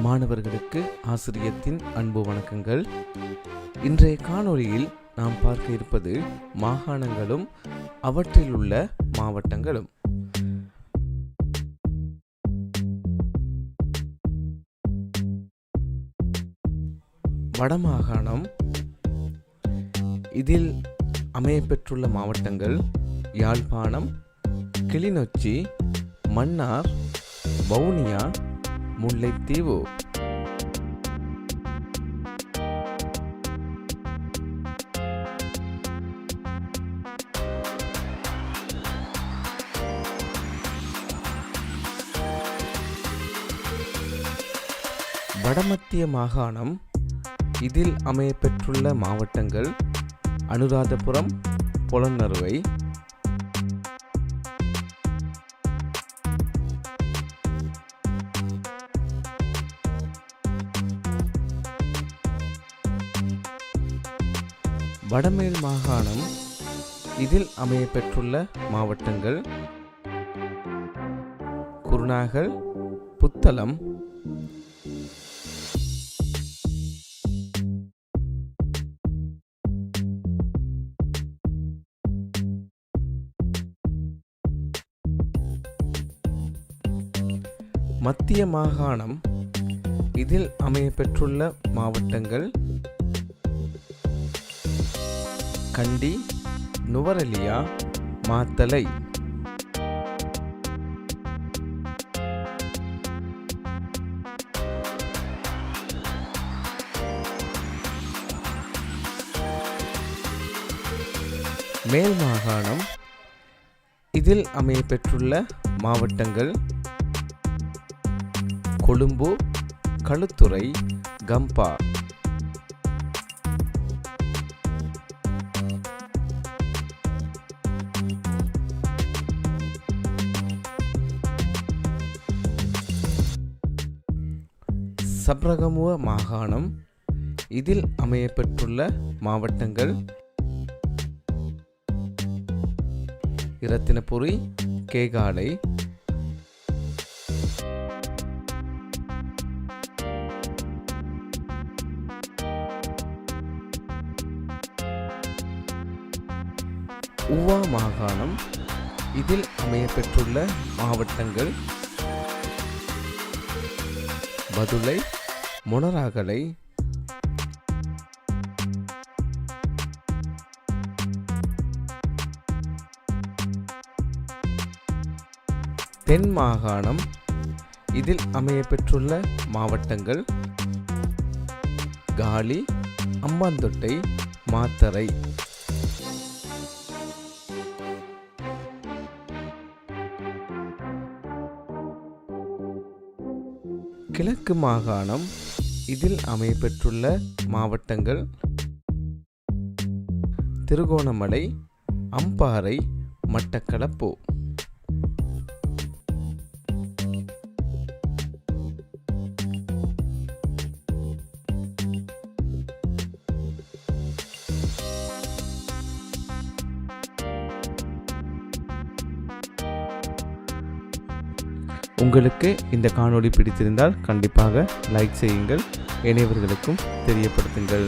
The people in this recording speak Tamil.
மாணவர்களுக்கு ஆசிரியத்தின் அன்பு வணக்கங்கள். இன்றைய காணொளியில் நாம் பார்க்க இருப்பது மாகாணங்களும் அவற்றில் உள்ள மாவட்டங்களும் வடமாகாணம் இதில் அமையப்பெற்றுள்ள மாவட்டங்கள் யாழ்ப்பாணம் கிளிநொச்சி மன்னார் வவுனியா முல்லைத்தீவு வடமத்திய மாகாணம் இதில் அமையப்பெற்றுள்ள மாவட்டங்கள் அனுராதபுரம் பொலன்னறுவை வடமேல் மாகாணம் இதில் அமையப்பெற்றுள்ள மாவட்டங்கள் குருநாகல் புத்தளம் மத்திய மாகாணம் இதில் அமையப்பெற்றுள்ள மாவட்டங்கள் கண்டி நுவரலியா மாத்தலை. மேல் மாகாணம் இதில் அமையப்பெற்றுள்ள மாவட்டங்கள் கொழும்பு களுத்துறை கம்பா. சப்ரகமுவ மாகாணம். இதில் அமையப்பெற்றுள்ள மாவட்டங்கள் இரத்தினபுரி கேகாலை உவா மாகாணம். இதில் அமையப்பெற்றுள்ள மாவட்டங்கள் மதுளை மொனராகலை தென் மாகாணம். இதில் அமையப்பெற்றுள்ள மாவட்டங்கள் காலி அம்பாந்தொட்டை மாத்தரை கிழக்கு மாகாணம் இதில் அமையப்பெற்றுள்ள மாவட்டங்கள் திருகோணமலை அம்பாறை மட்டக்களப்பு. உங்களுக்கு இந்த காணொளி பிடித்திருந்தால் கண்டிப்பாக லைக் செய்யுங்கள். இணையவர்களுக்கும் தெரியப்படுத்துங்கள்.